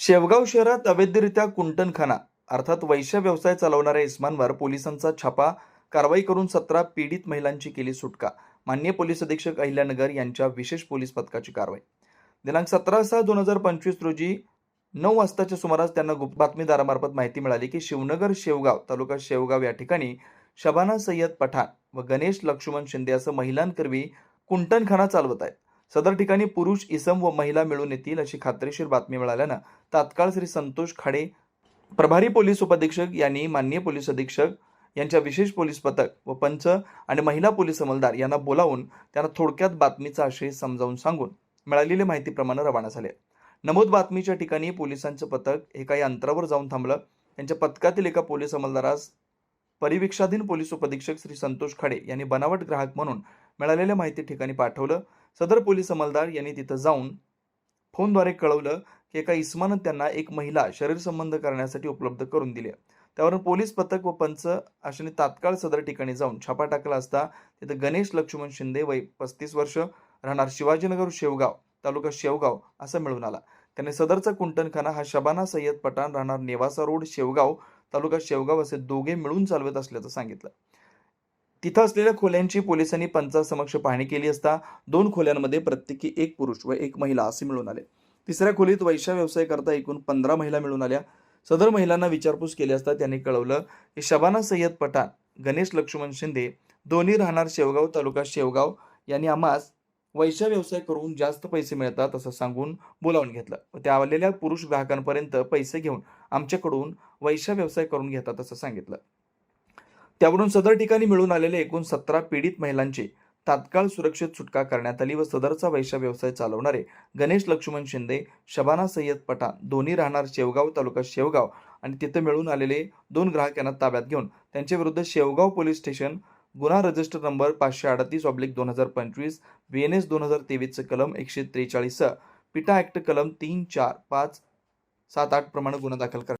शेवगाव शहरात अवैधरित्या कुंटणखाना अर्थात वैश्य व्यवसाय चालवणाऱ्या इस्मांवर पोलिसांचा छापा कारवाई करून सतरा पीडित महिलांची केली सुटका. मान्य पोलीस अधीक्षक अहिल्यानगर यांच्या विशेष पोलीस पथकाची कारवाई. दिनांक सतरा सहा दोन हजार पंचवीस रोजी नऊ वाजताच्या सुमारास त्यांना गुप्त बातमीदारामार्फत माहिती मिळाली की शिवनगर शेवगाव तालुका शेवगाव या ठिकाणी शबाना सय्यद पठाण व गणेश लक्ष्मण शिंदे असं महिलांकरवी कुंटणखाना चालवत आहेत. सदर ठिकाणी पुरुष इसम व महिला मिळून येतील अशी खात्रीशीर बातमी मिळाल्यानं तात्काळ श्री संतोष खाडे प्रभारी पोलीस उपअधीक्षक यांनी माननीय पोलीस अधीक्षक यांच्या विशेष पोलीस पथक व पंच आणि महिला पोलीस अंमलदार यांना बोलावून त्यांना थोडक्यात बातमीचा आशय समजावून सांगून मिळालेल्या माहितीप्रमाणे रवाना झाले. नमूद बातमीच्या ठिकाणी पोलिसांचं पथक हे काही अंतरावर जाऊन थांबलं. त्यांच्या पथकातील एका पोलीस अंमलदारास परिवीक्षाधीन पोलीस उपअधीक्षक श्री संतोष खाडे यांनी बनावट ग्राहक म्हणून मिळालेल्या माहिती ठिकाणी पाठवलं. सदर पोलीस अंमलदार यांनी तिथं जाऊन फोनद्वारे कळवलं की एका इस्मानं त्यांना एक महिला शरीर संबंध करण्यासाठी उपलब्ध करून दिली त्यावरून पोलीस पथक व पंच अशाने तात्काळ सदर ठिकाणी जाऊन छापा टाकला असता तिथं गणेश लक्ष्मण शिंदे वय पस्तीस वर्ष राहणार शिवाजीनगर शेवगाव तालुका शेवगाव असं मिळून आला. त्याने सदरचा कुंटणखाना हा शबाना सय्यद पठाण राहणार नेवासा रोड शेवगाव तालुका शेवगाव असे दोघे मिळून चालवत असल्याचं सांगितलं. तिथं असलेल्या खोल्यांची पोलिसांनी पंचासमक्ष पाहणी केली असता दोन खोल्यांमध्ये प्रत्येकी एक पुरुष व एक महिला असे मिळून आले. तिसऱ्या खोलीत वैशा व्यवसाय करता एकूण पंधरा महिला मिळून आल्या. सदर महिलांना विचारपूस केली असता त्यांनी कळवलं की शबाना सय्यद पठाण गणेश लक्ष्मण शिंदे दोन्ही राहणार शेवगाव तालुका शेवगाव. यांनी आम्हास वैशा व्यवसाय करून जास्त पैसे मिळतात असं सांगून बोलावून घेतलं. व त्या आलेल्या पुरुष ग्राहकांपर्यंत पैसे घेऊन आमच्याकडून वैशा व्यवसाय करून घेतात असं सांगितलं. त्यावरून सदर ठिकाणी मिळून आलेले एकूण सतरा पीडित महिलांची तात्काळ सुरक्षित सुटका करण्यात आली व सदरचा वैश्य व्यवसाय चालवणारे गणेश लक्ष्मण शिंदे शबाना सय्यद पठाण दोन्ही राहणार शेवगाव तालुका शेवगाव आणि तिथे मिळून आलेले दोन ग्राहक यांना ताब्यात घेऊन त्यांच्या विरुद्ध शेवगाव पोलीस स्टेशन गुन्हा रजिस्टर नंबर पाचशे अडतीस ऑब्लिक दोन हजार पंचवीस बी एन एस दोन हजार तेवीसचं कलम एकशे त्रेचाळीस पिटा ॲक्ट कलम तीन चार पाच सात आठ प्रमाणे गुन्हा दाखल कर